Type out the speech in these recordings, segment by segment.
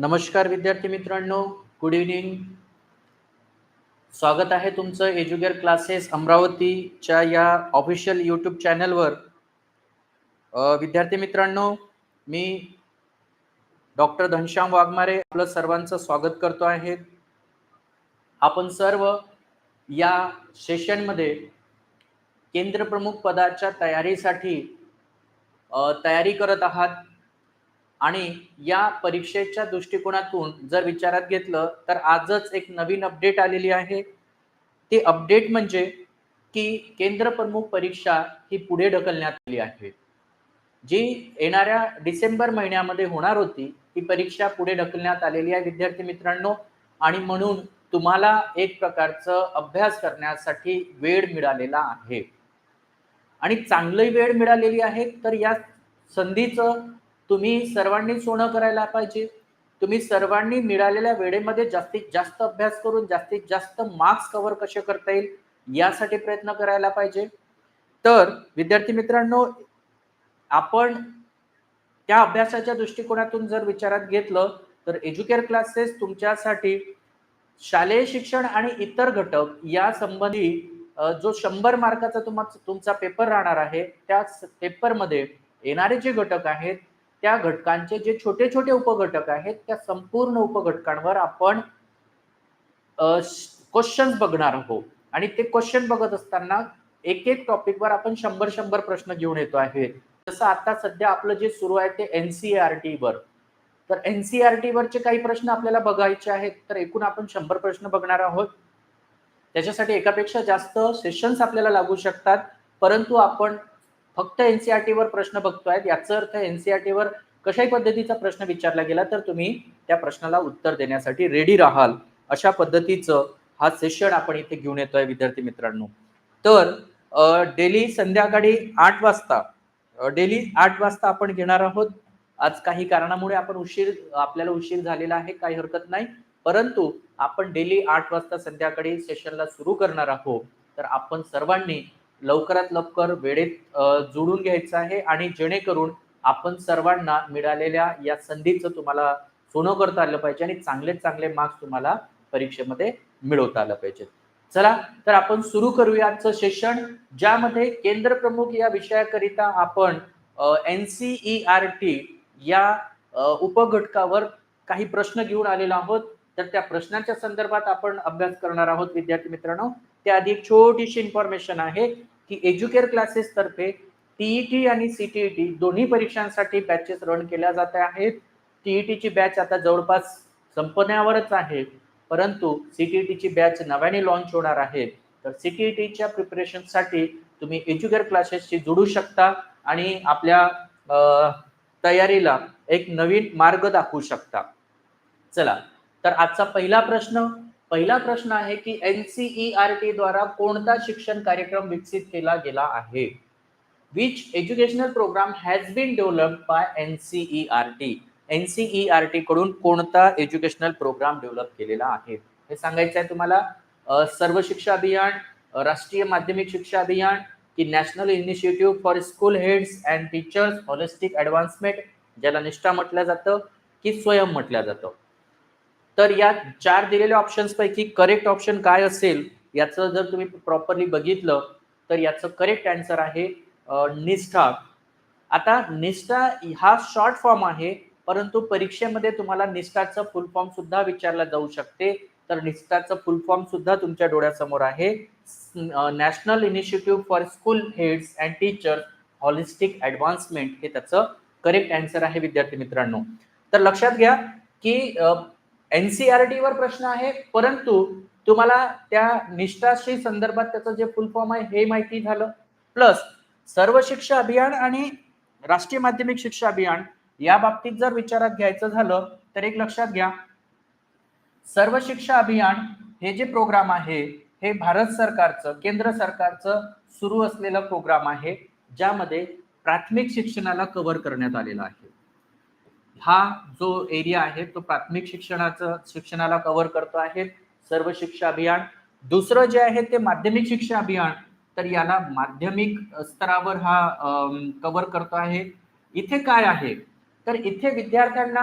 नमस्कार विद्यार्थी मित्रांनो गुड इव्हनिंग स्वागत आहे तुमचं एज्युकेअर क्लासेस अमरावतीच्या या ऑफिशियल यूट्यूब चॅनलवर विद्यार्थी मित्रांनो मी डॉक्टर घनश्याम वाघमारे आपलं सर्वांचं स्वागत करतो आहे. आपण सर्व या सेशनमध्ये केंद्रप्रमुख पदाच्या तयारीसाठी तयारी करत आहात. आणि या परीक्षेच्या दृष्टिकोनातून जर विचारात घेतलं तर आजच एक नवीन अपडेट आलेली आहे. ती अपडेट म्हणजे की केंद्र प्रमुख परीक्षा ही पुढे ढकलण्यात आली आहे. जी येणाऱ्या डिसेंबर महिन्यामध्ये होणार होती ती परीक्षा पुढे ढकलण्यात आलेली आहे विद्यार्थी मित्रांनो. आणि म्हणून तुम्हाला एक प्रकारचं अभ्यास करण्यासाठी वेळ मिळालेला आहे. आणि चांगली वेळ मिळालेली आहे तर या संधीचं तुम्ही सर्वांनी सोनं करायला पाहिजे. तुम्ही सर्वांनी मिळालेल्या वेळेमध्ये जास्तीत जास्त अभ्यास करून जास्तीत जास्त मार्क्स कव्हर कसे करता येईल यासाठी प्रयत्न करायला पाहिजे. तर विद्यार्थी मित्रांनो आपण त्या अभ्यासाच्या दृष्टिकोनातून जर विचारात घेतलं तर एज्युकेअर क्लासेस तुमच्यासाठी शालेय शिक्षण आणि इतर घटक या संबंधी जो शंभर मार्काचा तुम्हा तुमचा पेपर राहणार आहे त्या पेपरमध्ये येणारे जे घटक आहेत त्या घटकांचे जे छोटे छोटे उपघटक आहेत त्या संपूर्ण उपघटकांवर आपण क्वेश्चन्स बघणार आहोत. आणि ते क्वेश्चन बघत असताना एक एक टॉपिकवर आपण शंभर शंभर प्रश्न घेऊन येतो आहे. जसं आता सध्या आपलं जे सुरू आहे ते एनसीआरटी वर. तर एनसीआरटी वरचे काही प्रश्न आपल्याला बघायचे आहेत तर एकूण आपण शंभर प्रश्न बघणार आहोत. त्याच्यासाठी एकापेक्षा जास्त सेशन्स आपल्याला लागू शकतात. परंतु आपण फक्त एनसीआरटीवर प्रश्न बघतोय याचा अर्थ एनसीआरटीवर कशाही पद्धतीचा प्रश्न विचारला गेला तर तुम्ही त्या प्रश्नाला उत्तर देण्यासाठी रेडी राहाल. अशा पद्धतीचं हा सेशन आपण इथे घेऊन येतोय विद्यार्थी मित्रांनो. तर डेली संध्याकाळी आठ वाजता डेली आठ वाजता आपण घेणार आहोत. आज काही कारणामुळे आपण उशीर आपल्याला उशीर झालेला आहे काही हरकत नाही. परंतु आपण डेली आठ वाजता संध्याकाळी सेशनला सुरू करणार आहोत. तर आपण सर्वांनी लवकरात लवकर वेळेत जोडून घ्यायचं आहे आणि जेणेकरून आपण सर्वांना मिळालेल्या या संधीचं तुम्हाला सोनं करता आलं पाहिजे आणि चांगले चांगले मार्क्स तुम्हाला परीक्षेमध्ये मिळवता आलं पाहिजे. चला तर आपण सुरू करूया आजचं सेशन ज्यामध्ये केंद्र प्रमुख या विषयाकरिता आपण N C E R T या उपघटकावर काही प्रश्न घेऊन आलेलो आहोत. तर त्या प्रश्नांच्या संदर्भात आपण अभ्यास करणार आहोत विद्यार्थी मित्रांनो. त्याआधी एक छोटीशी इन्फॉर्मेशन आहे की एज्युकेअर क्लासेस तर्फे टीईटी आणि सीटीईटी दोन्ही परीक्षांसाठी बॅचेस रन केल्या जात आहेत. टीईटीची बॅच आता जवळपास संपण्यावरच आहे. परंतु सीटीईटीची बॅच नव्याने लॉन्च होणार आहे. तर सीटीईटीच्या प्रिपरेशनसाठी तुम्ही एज्युकेअर क्लासेसशी जोडू शकता आणि आपल्या तयारीला एक नवीन मार्ग दाखवू शकता. चला तर आजचा पहिला प्रश्न पहिला प्रश्न आहे की एनसीईआरटी द्वारा कोणता शिक्षण कार्यक्रम विकसित केला गेला आहे? Which educational program has been developed by N C E R T N C E R T कडून कोणता एज्युकेशनल प्रोग्राम डेव्हलप केलेला आहे? हे सांगायचं आहे तुम्हाला सर्व शिक्षा अभियान राष्ट्रीय माध्यमिक शिक्षा अभियान की national initiative for school heads and teachers holistic advancement ज्याला निष्ठा म्हटलं जातं की स्वयं म्हटलं जातं. तर या चार दिलेल्या ऑप्शन्स पैकी करेक्ट ऑप्शन काय असेल याचं जर तुम्ही प्रॉपरली बघितलं तर याचं करेक्ट आन्सर आहे निष्ठा. आता निष्ठा हा शॉर्ट फॉर्म आहे परंतु परीक्षेमध्ये तुम्हाला निष्ठाचं फुल फॉर्म सुद्धा विचारला जाऊ शकते. तर निष्ठाचं फुल फॉर्म सुद्धा तुमच्या डोळ्यासमोर आहे. National initiative for school heads and teachers holistic advancement हे त्याचं करेक्ट आन्सर आहे विद्यार्थी मित्रांनो. तर लक्षात घ्या की एनसीआरटी वर प्रश्न आहे परंतु तुम्हाला त्या निष्ठाशी संदर्भात त्याचं जे फुल फॉर्म आहे हे माहिती झालं. प्लस सर्व शिक्षा अभियान आणि राष्ट्रीय माध्यमिक शिक्षा अभियान या बाबतीत जर विचारात घ्यायचं झालं तर एक लक्षात घ्या. सर्व शिक्षा अभियान हे जे प्रोग्राम आहे हे भारत सरकारचं केंद्र सरकारचं सुरू असलेलं प्रोग्राम आहे ज्यामध्ये प्राथमिक शिक्षणाला कव्हर करण्यात आलेलं आहे. हा जो एरिया आहे तो प्राथमिक शिक्षणाचं शिक्षणाला कव्हर करतो आहे सर्व शिक्षा अभियान. दुसरं जे आहे ते माध्यमिक शिक्षा अभियान तर याला माध्यमिक स्तरावर हा कव्हर करतो आहे. इथे काय आहे? तर इथे विद्यार्थ्यांना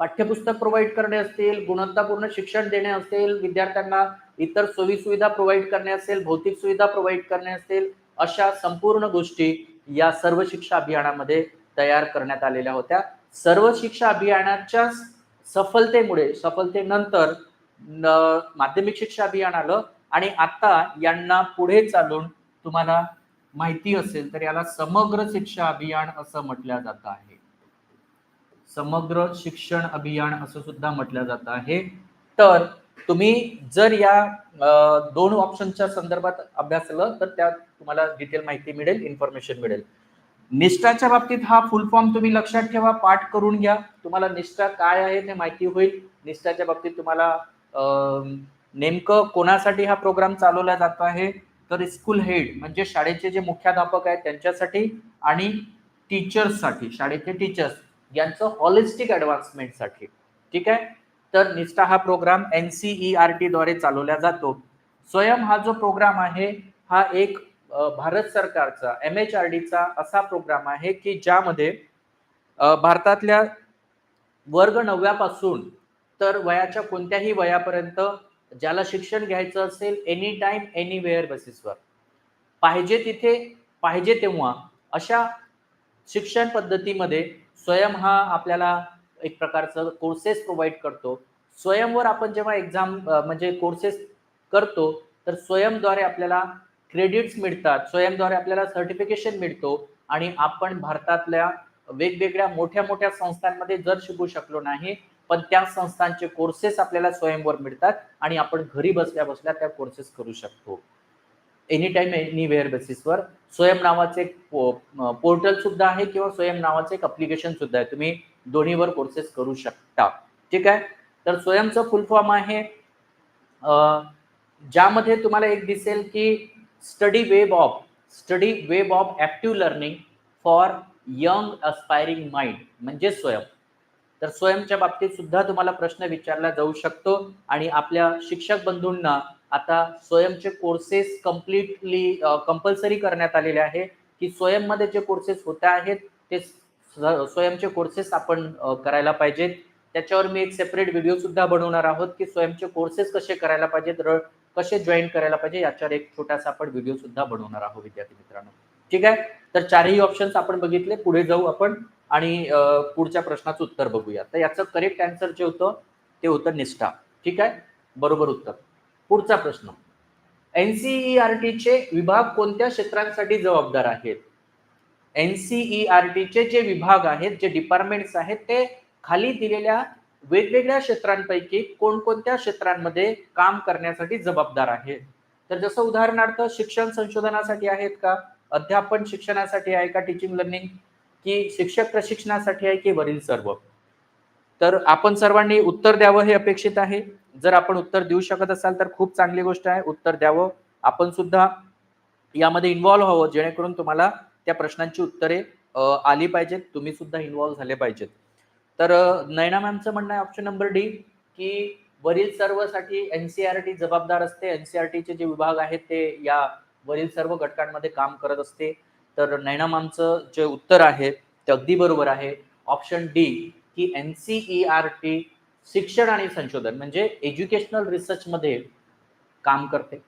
पाठ्यपुस्तक प्रोव्हाइड करणे असतील गुणवत्तापूर्ण शिक्षण देणे असेल विद्यार्थ्यांना इतर सोयी सुविधा प्रोव्हाइड करणे असेल भौतिक सुविधा प्रोव्हाइड करणे असेल अशा संपूर्ण गोष्टी या सर्व शिक्षा अभियानामध्ये तयार करण्यात आलेल्या होत्या. सर्व शिक्षा अभियानाच्या सफलतेमुळे सफलतेनंतर माध्यमिक शिक्षा अभियान आलं आणि आता यांना पुढे चालून तुम्हाला माहिती असेल तर याला समग्र शिक्षा अभियान असं म्हटलं जात आहे. समग्र शिक्षण अभियान असं सुद्धा म्हटलं जात आहे. तर तुम्ही जर या दोन ऑप्शनच्या संदर्भात अभ्यासलं तर त्यात तुम्हाला डिटेल माहिती मिळेल इन्फॉर्मेशन मिळेल. निष्ठाच्या बाबतीत हा फुल फॉर्म तुम्ही लक्षात ठेवा पाठ करून घ्या. तुम्हाला निष्ठा काय आहे ते माहिती होईल. निष्ठाच्या बाबतीत तुम्हाला नेमकं कोणासाठी हा प्रोग्राम चालवला जातो आहे? तर स्कूल हेड म्हणजे शाळेचे जे मुख्याध्यापक आहेत त्यांच्यासाठी आणि टीचर्ससाठी शाळेचे टीचर्स यांचं हॉलिस्टिक ॲडव्हान्समेंटसाठी ठीक आहे? तर निष्ठा हा program N C E R T द्वारे चालवला जातो. स्वयं हा जो प्रोग्राम आहे हा एक भारत सरकारचा एम एच आर डीचा असा प्रोग्राम आहे की ज्यामध्ये भारतातल्या वर्ग नवव्यापासून तर वयाच्या कोणत्याही वयापर्यंत ज्याला शिक्षण घ्यायचं असेल एनी टाइम एनिवेअर बेसिसवर पाहिजे तिथे पाहिजे तेव्हा अशा शिक्षण पद्धतीमध्ये स्वयं हा आपल्याला एक प्रकारचं कोर्सेस प्रोव्हाइड करतो. स्वयंवर आपण जेव्हा एक्झाम म्हणजे कोर्सेस करतो तर स्वयंद्वारे आपल्याला क्रेडिट्स मिळतात. स्वयंद्वारे आपल्याला सर्टिफिकेशन मिळतो आणि आपण भारतातल्या वेगवेगळ्या मोठ्या मोठ्या संस्थांमध्ये जर शिकू शकलो नाही पण त्या संस्थांचे कोर्सेस आपल्याला स्वयंवर मिळतात आणि आपण घरी बसल्या बसल्या त्या कोर्सेस करू शकतो. एनी टाइम एनीवेअर बेसिसवर स्वयं नावाचे एक पोर्टल सुद्धा आहे किंवा स्वयं नावाचे एक अप्लिकेशन सुद्धा आहे. तुम्ही दोन्हीवर कोर्सेस करू शकता. ठीक आहे? तर स्वयंचं फुल फॉर्म आहे. ज्यामध्ये तुम्हाला एक दिसेल की study web of study web of active learning for young aspiring mind म्हणजे स्वयं. तर स्वयंच्या बाबतीत सुद्धा तुम्हाला प्रश्न विचारला जाऊ शकतो आणि आपल्या शिक्षक बंधूंना आता स्वयंचे कोर्सेस कम्प्लिटली कंपल्सरी करण्यात आलेले आहे की स्वयंमध्ये जे कोर्सेस होते आहेत ते स्वयंचे कोर्सेस आपण करायला पाहिजेत. त्याच्यावर मी एक सेपरेट व्हिडिओ सुद्धा बनवणार आहोत की स्वयंचे कोर्सेस कसे करायला पाहिजेत. कसे जॉईन करायला पाहिजे याच्यावर एक छोटासा आपण व्हिडिओ सुद्धा बनवणार आहोत विद्यार्थी मित्रांनो. ठीक आहे? तर चारही ऑप्शन्स आपण बघितले पुढे जाऊ आपण आणि पुढच्या प्रश्नाचं उत्तर बघूया. तर याचं करेक्ट आन्सर जे होतं ते होतं निष्ठा. ठीक आहे? बरोबर उत्तर. पुढचा प्रश्न. एनसीईआरटीचे विभाग कोणत्या क्षेत्रांसाठी जबाबदार आहेत? एनसीईआरटीचे जे विभाग आहेत जे डिपार्टमेंट्स आहेत ते खाली दिलेल्या वेगवेगळ्या क्षेत्रांपैकी कोणकोणत्या क्षेत्रांमध्ये काम करण्यासाठी जबाबदार आहेत तर जसं उदाहरणार्थ शिक्षण संशोधनासाठी आहेत का? अध्यापन शिक्षणासाठी आहे का? टीचिंग लर्निंग की शिक्षक प्रशिक्षणासाठी आहे की वरील सर्व? तर आपण सर्वांनी उत्तर द्यावं हे अपेक्षित आहे. जर आपण उत्तर देऊ शकत असाल तर खूप चांगली गोष्ट आहे. उत्तर द्यावं. आपण सुद्धा यामध्ये इन्व्हॉल्व्ह व्हावं. जेणेकरून तुम्हाला त्या प्रश्नांची उत्तरे आली पाहिजेत. तुम्ही सुद्धा इन्व्हॉल्व्ह झाले पाहिजेत. तर अ, नयना मॅमचं म्हणणं आहे ऑप्शन नंबर डी की वरील सर्वसाठी एनसीआरटी जबाबदार असते. एनसीआरटीचे जे विभाग आहेत ते या वरील सर्व घटकांमध्ये काम करत असते. तर नयना मॅमचं जे उत्तर आहे ते अगदी बरोबर आहे. ऑप्शन डी की N C E R T शिक्षण आणि संशोधन म्हणजे एज्युकेशनल रिसर्चमध्ये काम करते.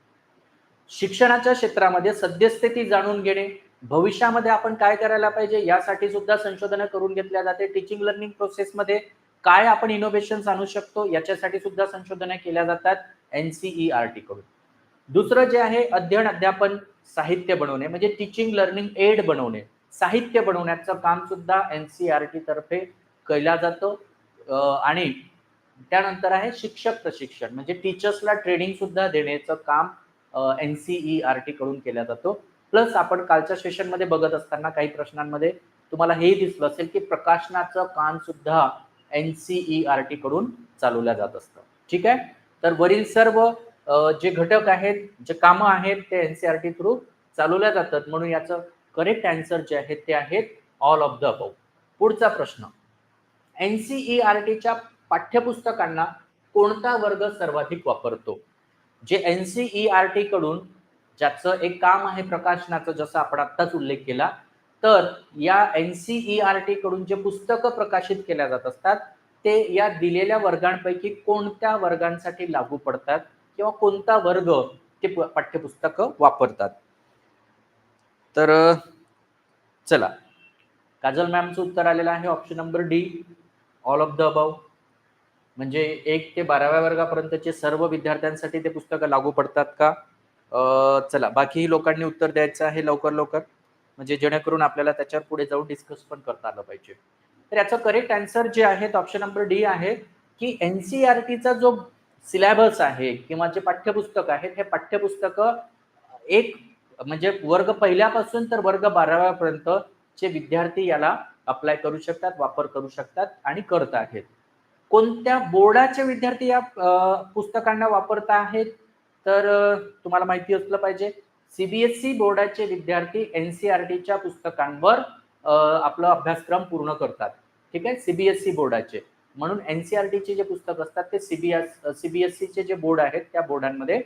शिक्षणाच्या क्षेत्रामध्ये सद्यस्थिती जाणून घेणे भविष्यामध्ये आपण काय करायला पाहिजे यासाठी सुद्धा संशोधन करून घेतल्या जाते. टीचिंग लर्निंग प्रोसेसमध्ये काय आपण इनोव्हेशन आणू शकतो याच्यासाठी सुद्धा संशोधन केल्या जातात एनसीईआरटी कडून. दुसरं जे आहे अध्ययन अध्यापन साहित्य बनवणे म्हणजे टीचिंग लर्निंग एड बनवणे. साहित्य बनवण्याचं काम सुद्धा एनसीआरटी तर्फे केला जातं. आणि त्यानंतर आहे शिक्षक प्रशिक्षण म्हणजे टीचर्सला ट्रेनिंग सुद्धा देण्याचं काम एनसीईआरटी कडून केलं जातो. प्लस आपण कालच्या सेशनमध्ये बघत असताना काही प्रश्नांमध्ये तुम्हाला हे दिसलं असेल की प्रकाशनाचं काम सुद्धा एनसीईआरटी कडून चालवल्या जात असतं. ठीक आहे? तर वरील सर्व जे घटक आहेत जे कामं आहेत ते N C R T through चालवल्या जातात. म्हणून याचं करेक्ट आन्सर जे आहेत ते आहेत ऑल ऑफ द अबव पुढचा प्रश्न. एन सीई आर टीच्या पाठ्यपुस्तकांना कोणता वर्ग सर्वाधिक वापरतो? जे एनसीईआरटी कडून ज्याचं एक काम आहे प्रकाशनाचं जसं आपण आत्ताच उल्लेख केला तर या एन ई आर टी कडून जे पुस्तकं प्रकाशित केल्या जात असतात ते या दिलेल्या वर्गांपैकी कोणत्या वर्गांसाठी लागू पडतात किंवा कोणता वर्ग ते पाठ्यपुस्तकं वापरतात? तर चला. काजल मॅमचं उत्तर आलेलं आहे option number D all of the above म्हणजे एक ते बाराव्या वर्गापर्यंतचे सर्व विद्यार्थ्यांसाठी ते पुस्तकं लागू पडतात का? चला बाकीही लोकांनी उत्तर द्यायचं आहे लवकर लवकर. म्हणजे जेणेकरून आपल्याला त्याच्यावर पुढे जाऊन डिस्कस पण करता आलं पाहिजे. तर याचं करेक्ट आन्सर जे आहे ऑप्शन नंबर डी आहे की एन सी आर टीचा जो सिलेबस आहे किंवा जे पाठ्यपुस्तक आहेत हे पाठ्यपुस्तक एक म्हणजे वर्ग पहिल्यापासून तर वर्ग बाराव्यापर्यंत चे विद्यार्थी याला अप्लाय करू शकतात वापर करू शकतात आणि करत आहेत. कोणत्या बोर्डाचे विद्यार्थी या पुस्तकांना वापरत आहेत? तर तुम्हाला माहिती असलं पाहिजे सीबीएसई बोर्डाचे विद्यार्थी एनसीआरटीच्या पुस्तकांवर आपला अभ्यासक्रम पूर्ण करतात. ठीक आहे? सीबीएसई बोर्डाचे. म्हणून एनसीआरटीचे जे पुस्तक असतात ते सीबीएस सीबीएसईचे जे बोर्ड आहेत त्या बोर्डांमध्ये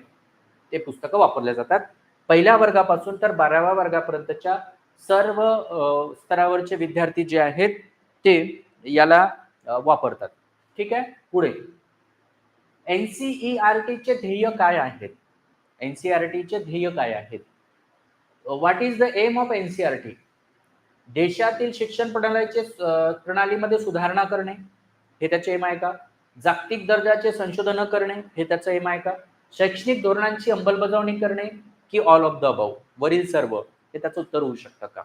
ते पुस्तकं वापरले जातात. पहिल्या वर्गापासून तर बाराव्या वर्गापर्यंतच्या सर्व स्तरावरचे विद्यार्थी जे आहेत ते याला वापरतात. ठीक आहे? पुढे. एन सी आर टीचे ध्येय काय आहेत? एन सी आर टीचे ध्येय काय आहेत? What is the aim of N C R T देशातील शिक्षण प्रणालीचे प्रणालीमध्ये सुधारणा करणे हे त्याचे एम आहे का? जागतिक दर्जाचे संशोधन करणे हे त्याचं एम आहे का? शैक्षणिक धोरणांची अंमलबजावणी करणे की ऑल ऑफ द अबाव वरील सर्व हे त्याचं उत्तर होऊ शकतं का?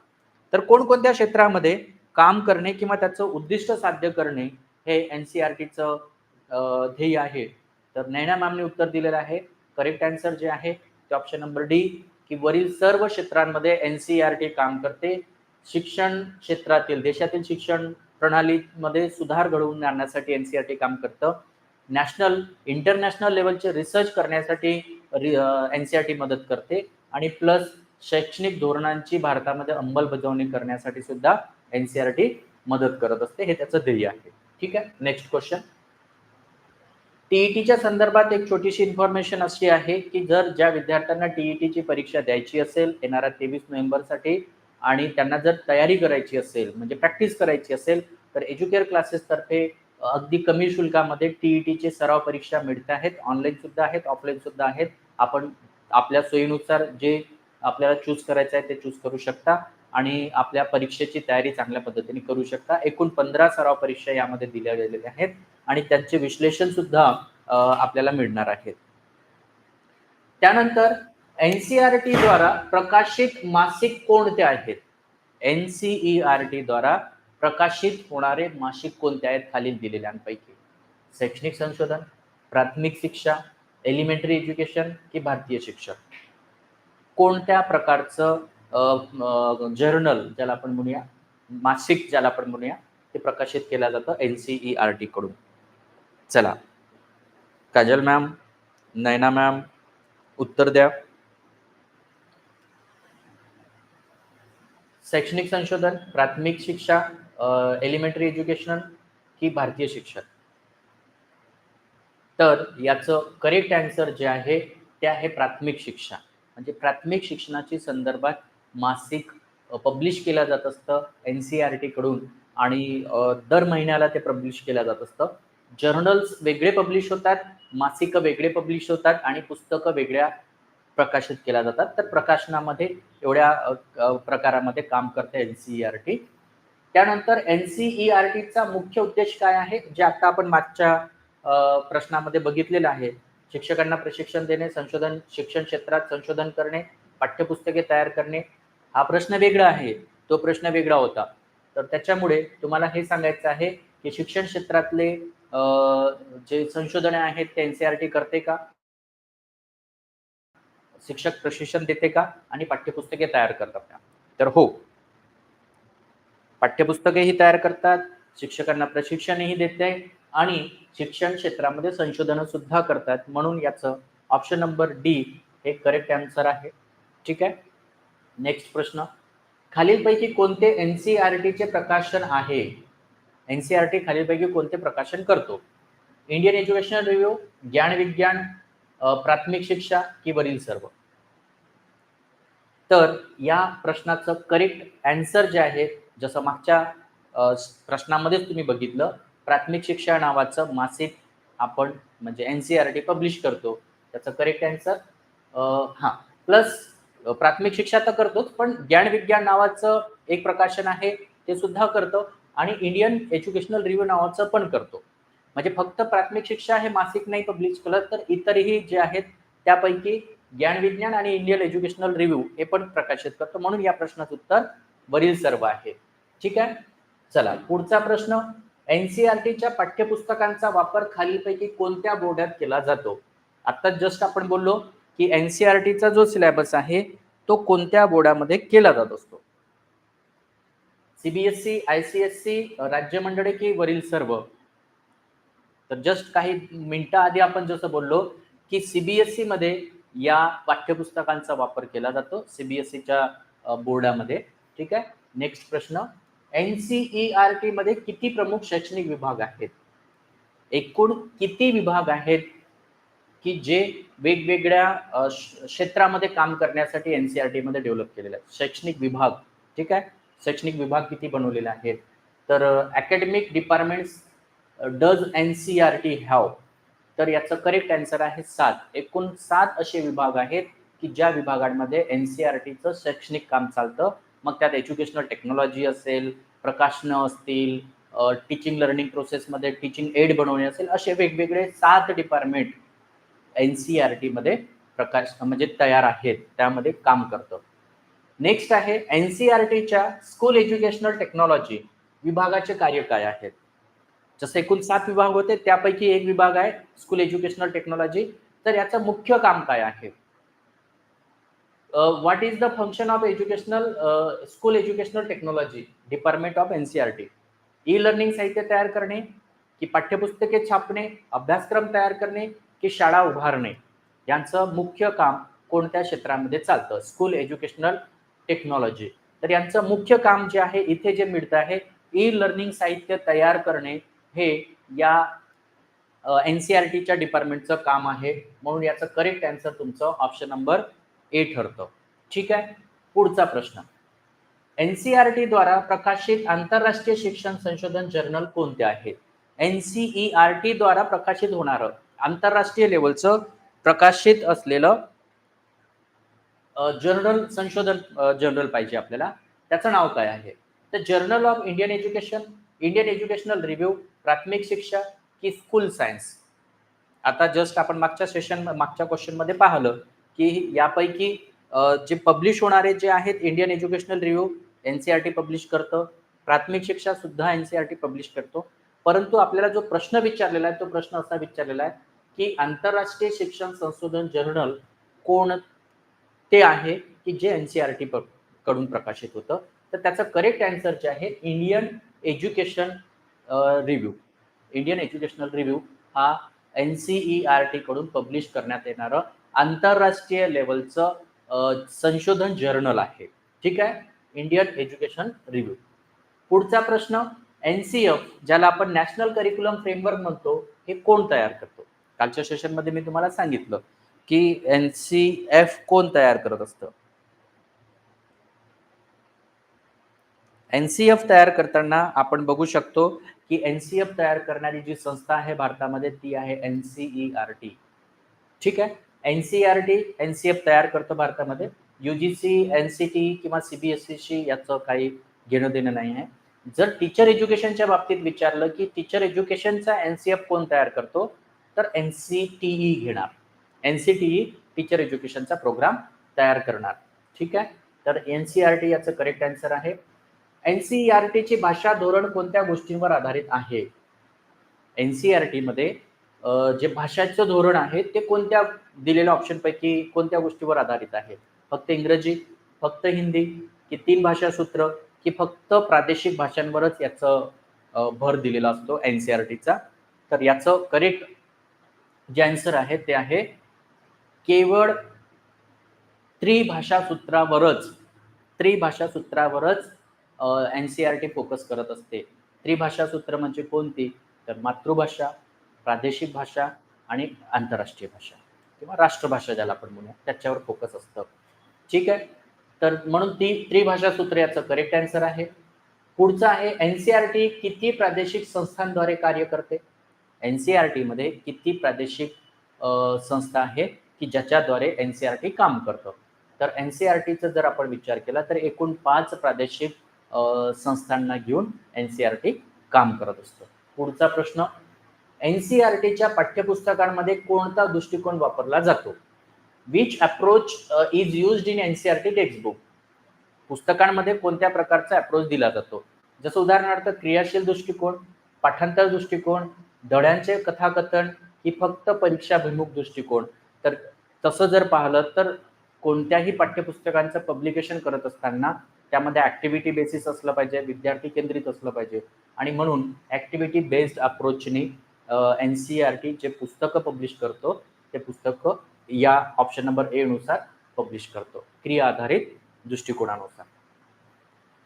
तर कोणकोणत्या क्षेत्रामध्ये काम करणे किंवा त्याचं उद्दिष्ट साध्य करणे हे एन सी आर टीचं ध्येय आहे? तर नैना मॅमने उत्तर दिलेलं आहे. करेक्ट आन्सर जे आहे ते ऑप्शन नंबर डी की वरील सर्व क्षेत्रांमध्ये एन सी आर टी काम करते. शिक्षण क्षेत्रातील देशातील शिक्षण प्रणालीमध्ये सुधार घडवून आणण्यासाठी एन सी आर टी काम करतं. नॅशनल इंटरनॅशनल लेवलचे रिसर्च करण्यासाठी एन सी आर टी मदत करते. आणि प्लस शैक्षणिक धोरणांची भारतामध्ये अंमलबजावणी करण्यासाठी सुद्धा एन सी आर टी मदत करत असते. हे त्याचं ध्येय आहे. ठीक आहे? नेक्स्ट क्वेश्चन टीईटीच्या संदर्भात एक छोटीशी इन्फॉर्मेशन अशी आहे की जर ज्या विद्यार्थ्यांना टीईटीची परीक्षा द्यायची असेल येणाऱ्या तेवीस नोव्हेंबरसाठी आणि त्यांना जर तयारी करायची असेल म्हणजे प्रॅक्टिस करायची असेल तर एज्युकेअर क्लासेसतर्फे अगदी कमी शुल्कामध्ये टीईटीचे सराव परीक्षा मिळते आहेत. ऑनलाईन सुद्धा आहेत ऑफलाईन सुद्धा आहेत. आपण आपल्या सोयीनुसार जे आपल्याला चूज करायचं आहे ते चूज करू शकता. आणि आपल्या परीक्षेची तयारी चांगल्या पद्धतीने करू शकता. एकूण पंधरा सराव परीक्षा यामध्ये दिल्या गेलेल्या आहेत आणि त्यांचे विश्लेषण सुद्धा आपल्याला मिळणार आहेत. त्यानंतर एनसीआरटी द्वारा प्रकाशित मासिक कोणते आहेत? एनसीईआरटी द्वारा प्रकाशित होणारे मासिक कोणते आहेत? खालील दिलेल्यांपैकी. शैक्षणिक संशोधन प्राथमिक शिक्षा एलिमेंटरी एज्युकेशन की भारतीय शिक्षण. कोणत्या प्रकारचं जर्नल ज्याला आपण म्हणूया मासिक ज्याला आपण म्हणूया ते प्रकाशित केलं जातं N C E R T कडून. चला. काजल मॅम नैना मॅम उत्तर द्या. शैक्षणिक संशोधन प्राथमिक शिक्षा एलिमेंटरी एज्युकेशनल की भारतीय शिक्षण. तर याचं करेक्ट आन्सर जे आहे ते आहे प्राथमिक शिक्षा. म्हणजे प्राथमिक शिक्षणाची संदर्भात मासिक पब्लिश केलं जात असतं एन सी आर टीकडून आणि दर महिन्याला ते पब्लिश केलं जात असतं. जर्नल्स वेगळे पब्लिश होतात मासिकं वेगळे पब्लिश होतात आणि पुस्तकं वेगळ्या प्रकाशित केल्या जातात. तर प्रकाशनामध्ये एवढ्या प्रकारामध्ये काम करते एन सी आर टी त्यानंतर एन सी ई आर टीचा मुख्य उद्देश काय आहे? जे आता आपण मागच्या प्रश्नामध्ये बघितलेलं आहे. शिक्षकांना प्रशिक्षण देणे संशोधन शिक्षण क्षेत्रात संशोधन करणे पाठ्यपुस्तके तयार करणे हा प्रश्न वेगळा आहे तो प्रश्न वेगळा होता. तर त्याच्यामुळे तुम्हाला हे सांगायचं आहे की शिक्षण क्षेत्रातले जे संशोधने आहेत ते एनसीआरटी करते का? शिक्षक प्रशिक्षण देते का? आणि पाठ्यपुस्तके तयार करतात का? तर हो. पाठ्यपुस्तकेही तयार करतात शिक्षकांना प्रशिक्षणही देते आणि शिक्षण क्षेत्रामध्ये संशोधन सुद्धा करतात. म्हणून याचं ऑप्शन नंबर डी हे करेक्ट आन्सर आहे. ठीक आहे? नेक्स्ट प्रश्न. खालीलपैकी कोणते एन सी आर टीचे प्रकाशन आहे? एन सी आर टी खालीलपैकी कोणते प्रकाशन करतो? इंडियन एज्युकेशनल रिव्ह्यू ज्ञान विज्ञान प्राथमिक शिक्षा की वरील सर्व? तर या प्रश्नाचं करेक्ट अँसर जे आहे जसं मागच्या प्रश्नामध्येच तुम्ही बघितलं प्राथमिक शिक्षा नावाचं मासिक आपण म्हणजे N C R T publish करतो. त्याचं करेक्ट अँसर हां. प्लस प्राथमिक शिक्षा तर करतोच पण ज्ञान विज्ञान नावाचं एक प्रकाशन आहे ते सुद्धा करतो आणि इंडियन एज्युकेशनल रिव्ह्यू नावाचं पण करतो. म्हणजे फक्त प्राथमिक शिक्षा हे मासिक नाही पब्लिश केलं तर इतरही जे आहेत त्यापैकी ज्ञान विज्ञान आणि इंडियन एज्युकेशनल रिव्ह्यू हे पण प्रकाशित करतो. म्हणून या प्रश्नाचं उत्तर वरील सर्व आहे. ठीक आहे? चला पुढचा प्रश्न. एनसीआरटीच्या पाठ्यपुस्तकांचा वापर खालीलपैकी कोणत्या बोर्डात केला जातो? आता जस्ट आपण बोललो की एनसीआरटीचा जो सिलेबस आहे तो कोणत्या बोर्डामध्ये केला जात असतो? सीबीएसई आयसीएससी राज्य मंडळे की वरील सर्व? तर जस्ट काही मिनिटं आधी आपण जसं बोललो की सीबीएसई मध्ये या पाठ्यपुस्तकांचा वापर केला जातो सीबीएसईच्या बोर्डामध्ये ठीक आहे? नेक्स्ट प्रश्न. एनसीईआरटी मध्ये किती प्रमुख शैक्षणिक विभाग आहेत? एकूण किती विभाग आहेत? की जे वेगवेगळ्या क्षेत्रामध्ये काम करण्यासाठी एन सी आर टीमध्ये डेव्हलप केलेलं आहे. शैक्षणिक विभाग ठीक आहे? शैक्षणिक विभाग किती बनवलेले आहेत? तर academic departments does N C R T have तर याचं करेक्ट आन्सर आहे सात. एकूण सात असे विभाग आहेत की ज्या विभागांमध्ये एन सी आर टीचं शैक्षणिक काम चालतं. मग त्यात एज्युकेशनल टेक्नॉलॉजी असेल प्रकाशनं असतील टीचिंग लर्निंग प्रोसेसमध्ये टीचिंग एड बनवणे असेल असे वेगवेगळे सात डिपार्टमेंट एन सी आर टीमध्ये प्रकाश म्हणजे तयार आहेत त्यामध्ये काम करतं. नेक्स्ट आहे एन सी आर टीच्या स्कूल एज्युकेशनल टेक्नॉलॉजी विभागाचे कार्य काय आहेत? जसं एकूण सात विभाग होते त्यापैकी एक विभाग आहे स्कूल एज्युकेशनल टेक्नॉलॉजी तर याचं मुख्य काम काय आहे? What is the function of educational school educational technology department of N C R T? E learning साहित्य तयार करणे की पाठ्यपुस्तके छापणे अभ्यासक्रम तयार करणे की शाळा उभारणे यांचं मुख्य काम कोणत्या क्षेत्रामध्ये चालतं? स्कूल एज्युकेशनल टेक्नॉलॉजी तर यांचं मुख्य काम जे आहे इथे जे मिळतं आहे ई लर्निंग साहित्य तयार करणे हे या एन सी आर टीच्या डिपार्टमेंटचं काम आहे. म्हणून याचं करेक्ट आन्सर तुमचं ऑप्शन नंबर ए ठरतं. ठीक आहे? पुढचा प्रश्न. एन सी आर टी द्वारा प्रकाशित आंतरराष्ट्रीय शिक्षण संशोधन जर्नल कोणते आहेत N C E R T द्वारा प्रकाशित होणारं आंतरराष्ट्रीय लेवलचं प्रकाशित असलेलं जर्नल संशोधन जर्नल पाहिजे आपल्याला. त्याचं नाव काय आहे? तर journal of Indian education Indian educational review प्राथमिक शिक्षा की स्कूल सायन्स आता जस्ट आपण मागच्या सेशन मागच्या क्वेश्चनमध्ये पाहिलं की यापैकी जे पब्लिश होणारे जे आहेत Indian educational review N C R T publish करतं. प्राथमिक शिक्षा सुद्धा N C R T publish करतो. परंतु आपल्याला जो प्रश्न विचारलेला आहे तो प्रश्न असा विचारलेला आहे की आंतरराष्ट्रीय शिक्षण संशोधन जर्नल कोण ते आहे की जे एन सी आर टी कडून प्रकाशित होतं? तर त्याचं करेक्ट आन्सर जे आहे Indian education review Indian educational review हा N C E R T कडून पब्लिश करण्यात येणारं आंतरराष्ट्रीय लेवलचं संशोधन जर्नल आहे. ठीक आहे? इंडियन एज्युकेशन रिव्ह्यू पुढचा प्रश्न एन सी एफ ज्याला आपण नॅशनल करिक्युलम फ्रेमवर्क म्हणतो हे कोण तयार करतो? कालच्या सेशनमध्ये मी तुम्हाला सांगितलं की एन सी एफ कोण तयार करत असतं? एन सी एफ तयार करताना आपण बघू शकतो की एन सी एफ तयार करणारी जी संस्था आहे भारतामध्ये ती आहे N C E R T. ठीक आहे? N C R T N C F तयार करतो भारतामध्ये. युजीसी एन सी टी किंवा सीबीएसईशी याचं काही घेणं देणं नाही आहे. जर टीचर एज्युकेशनच्या बाबतीत विचारलं की टीचर एज्युकेशनचा एन सी एफ कोण तयार करतो तर एन सी टी ई घेणार. N C T E teacher एज्युकेशनचा program तयार करणार. ठीक आहे? तर एन सी आर टी याचं करेक्ट आन्सर आहे. एन सी आर टीची भाषा धोरण कोणत्या गोष्टींवर आधारित आहे? एन सी आर टीमध्ये जे भाषाचं धोरण आहे ते कोणत्या दिलेल्या ऑप्शनपैकी कोणत्या गोष्टीवर आधारित आहे? फक्त इंग्रजी फक्त हिंदी की तीन भाषा सूत्र की फक्त प्रादेशिक भाषांवरच याचं भर दिलेला असतो एन सी आर टीचा. तर याचं करेक्ट जे आन्सर आहे ते आहे केवळ त्रिभाषा सूत्रावरच त्रिभाषा सूत्रावरच N C R T focus करत असते. त्रिभाषा सूत्र म्हणजे कोणती? तर मातृभाषा प्रादेशिक भाषा आणि आंतरराष्ट्रीय भाषा किंवा राष्ट्रभाषा ज्याला आपण म्हणूया त्याच्यावर फोकस असतं. ठीक आहे? तर म्हणून ती त्रिभाषा सूत्र याचं करेक्ट आन्सर आहे. पुढचं आहे एनसीआरटी किती प्रादेशिक संस्थांद्वारे कार्य करते? एनसीआरटी मध्ये किती प्रादेशिक संस्था आहे की ज्याच्याद्वारे एनसीआरटी काम करतं? तर एनसीआरटीचा जर आपण विचार केला तर एकूण पाच प्रादेशिक संस्थांना घेऊन एनसीआरटी काम करत असतो. पुढचा प्रश्न एनसीआरटीच्या पाठ्यपुस्तकांमध्ये कोणता दृष्टिकोन वापरला जातो? Which approach is used in NCRT textbook पुस्तकांमध्ये कोणत्या प्रकारचा अप्रोच दिला जातो? जसं उदाहरणार्थ क्रियाशील दृष्टिकोन पाठांतर दृष्टिकोन धड्यांचे कथाकथन ही फक्त परीक्षाभिमुख दृष्टिकोन. तर तसं जर पाहिलं तर कोणत्याही पाठ्यपुस्तकांचं पब्लिकेशन करत असताना त्यामध्ये ऍक्टिव्हिटी बेसिस असलं पाहिजे विद्यार्थी केंद्रित असलं पाहिजे. आणि म्हणून ऍक्टिव्हिटी बेस्ड अप्रोचने एन सी आर टी जे पुस्तकं पब्लिश करतो ते पुस्तकं या ऑप्शन नंबर ए नुसार पब्लिश करतो. क्रिया आधारित दृष्टिकोनानुसार.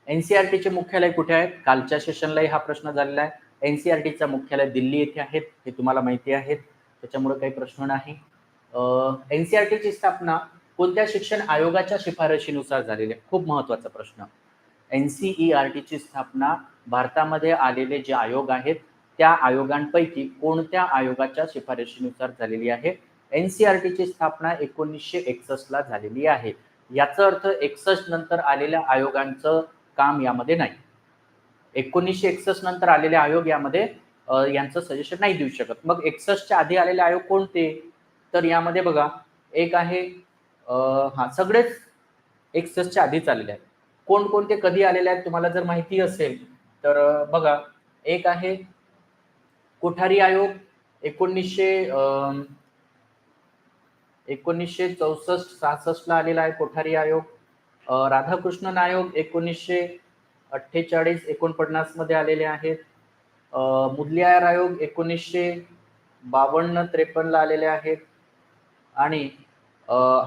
एनसीआरटीचे मुख्यालय कुठे आहे कालच्या सेशनलाही हा प्रश्न झालेला आहे. एनसीआरटीचा मुख्यालय दिल्ली येथे आहेत हे तुम्हाला माहिती आहे. त्याच्यामुळे काही प्रश्न नाही. एनसीआरटीची स्थापना कोणत्या शिक्षण आयोगाच्या शिफारशीनुसार झालेली आहे? खूप महत्त्वाचा प्रश्न. एनसीईआरटीची स्थापना भारतामध्ये आलेले जे आयोग आहेत त्या आयोगांपैकी कोणत्या आयोगाच्या शिफारशीनुसार झालेली आहे? एन सी आर टीची स्थापना एकोणीसशे एकसष्ट ला झालेली आहे. याचा अर्थ एकसष्ट नंतर आलेल्या आयोगांचं काम यामध्ये नाही. एकोणीसशे एकसष्ट नंतर आलेले आयोग यामध्ये यांचं सजेशन नाही देऊ शकत. मग एकसष्टच्या आधी आलेले आयोग कोणते? तर यामध्ये बघा एक आहे हा सगळेच एकसष्टच्या आधीच आलेले आहेत. कोणकोणते कधी आलेले आहेत तुम्हाला जर माहिती असेल तर बघा एक आहे कोठारी आयोग एकोणीसशे एकोणीसशे चौसष्ट सहासष्ट ला आलेला आहे कोठारी आयोग. राधाकृष्णन आयोग एकोणीसशे अठ्ठेचाळीस एकोणपन्नासमध्ये आलेले आहेत. मुदलियार आयोग एकोणीसशे बावन्न त्रेपन्नला आलेले आहेत. आणि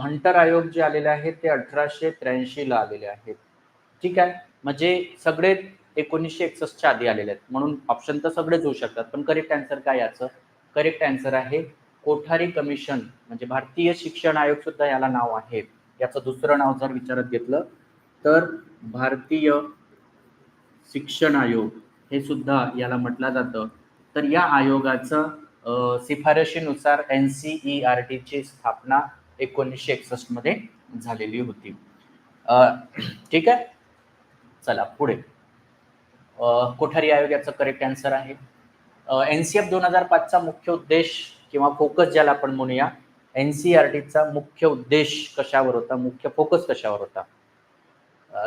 हंटर आयोग जे आलेले आहेत ते अठराशे त्र्याऐंशीला आलेले आहेत. ठीक आहे? म्हणजे सगळे एकोणीसशे एकसष्टच्या आधी आलेले आहेत. म्हणून ऑप्शन तर सगळेच होऊ शकतात. पण करेक्ट आन्सर काय याचं? करेक्ट आन्सर आहे कोठारी कमिशन म्हणजे भारतीय शिक्षण आयोग सुद्धा याला नाव आहे. याचं दुसरं नाव जर विचारात घेतलं तर भारतीय शिक्षण आयोग हे सुद्धा याला म्हटलं जातं. तर या आयोगाचं शिफारशीनुसार एन सी ई आर टीची स्थापना एकोणीसशे एकसष्टमध्ये झालेली होती. ठीक आहे? चला पुढे. कोठारी आयोग याचं करेक्ट आन्सर आहे. एन सी एफ दोन हजार पाचचा मुख्य उद्देश किंवा फोकस ज्याला आपण म्हणूया एन सी आर टीचा मुख्य उद्देश कशावर होता? मुख्य फोकस कशावर होता?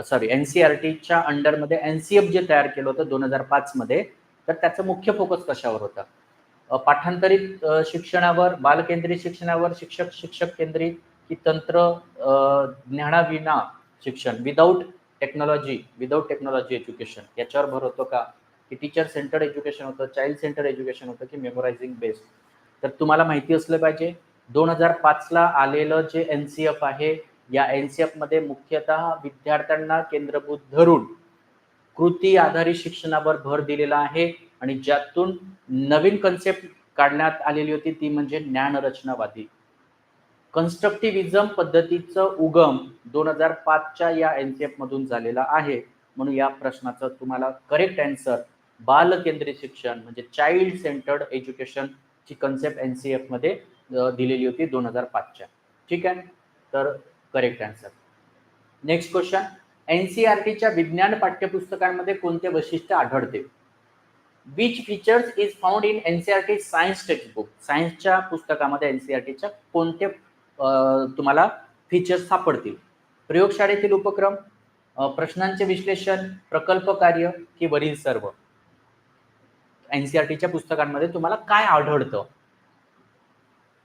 सॉरी एन सी आर टीच्या अंडरमध्ये एन सी एफ जे तयार केलं होतं दोन हजार पाच मध्ये तर त्याचं मुख्य फोकस कशावर होता? पाठांतरित शिक्षणावर बालकेंद्रित शिक्षणावर शिक्षक शिक्षक केंद्रित की तंत्र ज्ञानाविना शिक्षण? Without technology without technology education याच्यावर भर होतो का? की टीचर सेंटर एज्युकेशन होतं चाइल्ड सेंटर एज्युकेशन होतं की मेमोरायझिंग बेस्ड तर तुम्हाला माहिती असलं पाहिजे दोन हजार पाचला आलेलं जे एन सी एफ आहे या एन सी एफमध्ये मुख्यतः विद्यार्थ्यांना केंद्रभूत धरून कृती आधारित शिक्षणावर भर दिलेला आहे आणि ज्यातून नवीन कन्सेप्ट काढण्यात आलेली होती ती म्हणजे ज्ञानरचनावादी. कन्स्ट्रक्टिव्हिजम पद्धतीचं उगम दोन हजार पाचच्या या एन सी एफमधून झालेला आहे. म्हणून या प्रश्नाचं तुम्हाला करेक्ट अँसर बालकेंद्रित शिक्षण म्हणजे चाइल्ड सेंटर्ड एज्युकेशन ची कन्सेप्ट एन सी एफमध्ये दिलेली होती दोन हजार पाचच्या. ठीक आहे? तर correct answer next question N C R टीच्या विज्ञान पाठ्यपुस्तकांमध्ये कोणते वैशिष्ट्य आढळते? Which features is found in N C R T science textbook सायन्सच्या पुस्तकामध्ये एन सी आर टीच्या कोणते तुम्हाला फीचर्स सापडतील? प्रयोगशाळेतील उपक्रम प्रश्नांचे विश्लेषण प्रकल्प कार्य की वरील सर्व? एनसीआरटीच्या पुस्तकांमध्ये तुम्हाला काय आढळतं?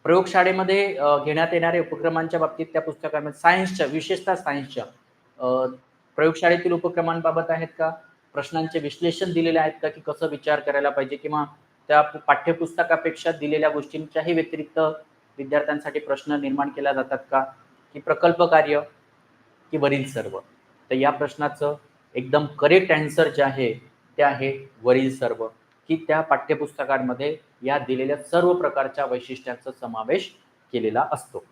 प्रयोगशाळेमध्ये घेण्यात येणाऱ्या उपक्रमांच्या बाबतीत त्या पुस्तकांमध्ये सायन्सच्या विशेषतः सायन्सच्या प्रयोगशाळेतील उपक्रमांबाबत आहेत का? प्रश्नांचे विश्लेषण दिलेले आहेत का? की कसं विचार करायला पाहिजे? किंवा त्या पाठ्यपुस्तकापेक्षा दिलेल्या गोष्टींच्याही व्यतिरिक्त विद्यार्थ्यांसाठी प्रश्न निर्माण केल्या जातात का? की प्रकल्प कार्य? की वरील सर्व? तर या प्रश्नाचं एकदम करेक्ट अँसर जे आहे ते आहे वरील सर्व. की त्या पाठ्यपुस्तकांमध्ये या दिलेल्या सर्व प्रकारच्या वैशिष्ट्यांचा समावेश केलेला असतो.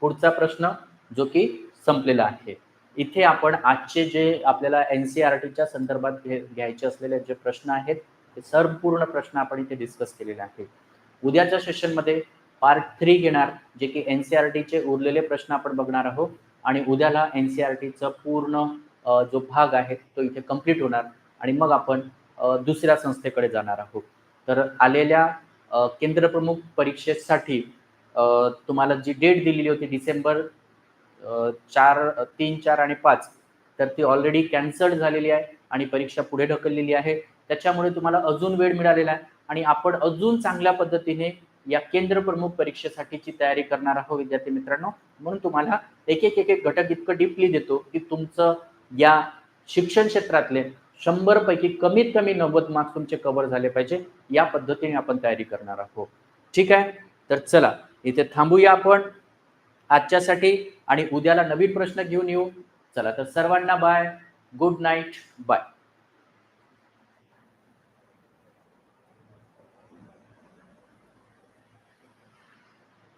पुढचा प्रश्न जो की संपलेला आहे. इथे आपण आजचे जे आपल्याला एनसीआरटीच्या संदर्भात घे- घ्यायचे असलेले जे प्रश्न आहेत ते संपूर्ण प्रश्न आपण इथे डिस्कस केलेले आहेत. उद्याच्या सेशनमध्ये पार्ट थ्री घेणार जे की एन सी आर टीचे उरलेले प्रश्न आपण बघणार आहोत आणि उद्याला एन सी आर टीचा पूर्ण जो भाग आहे तो इथे कंप्लीट होणार. आणि मग आपण दुसऱ्या संस्थेकडे जाणार आहोत. तर आलेल्या केंद्रप्रमुख परीक्षेसाठी तुम्हाला जी डेट दिलेली होती डिसेंबर चार तीन चार आणि पाच तर ती ऑलरेडी कॅन्सल्ड झालेली आहे आणि परीक्षा पुढे ढकललेली आहे. त्याच्यामुळे तुम्हाला अजून वेळ मिळालेला आहे आणि आपण अजून चांगल्या पद्धतीने या केंद्रप्रमुख परीक्षेसाठीची तयारी करणार आहोत विद्यार्थी मित्रांनो. म्हणून तुम्हाला एक एक एक एक घटक इतकं डीपली देतो की तुमचं या शिक्षण क्षेत्रातले शंभर पैकी कमीत कमी नव्वद मार्क्स तुमचे कव्हर झाले पाहिजे. या पद्धतीने आपण तयारी करणार आहोत. ठीक आहे? तर चला इथे थांबूया आपण आजच्यासाठी आणि उद्याला नवीन प्रश्न घेऊन येऊ. चला तर सर्वांना बाय गुड नाईट बाय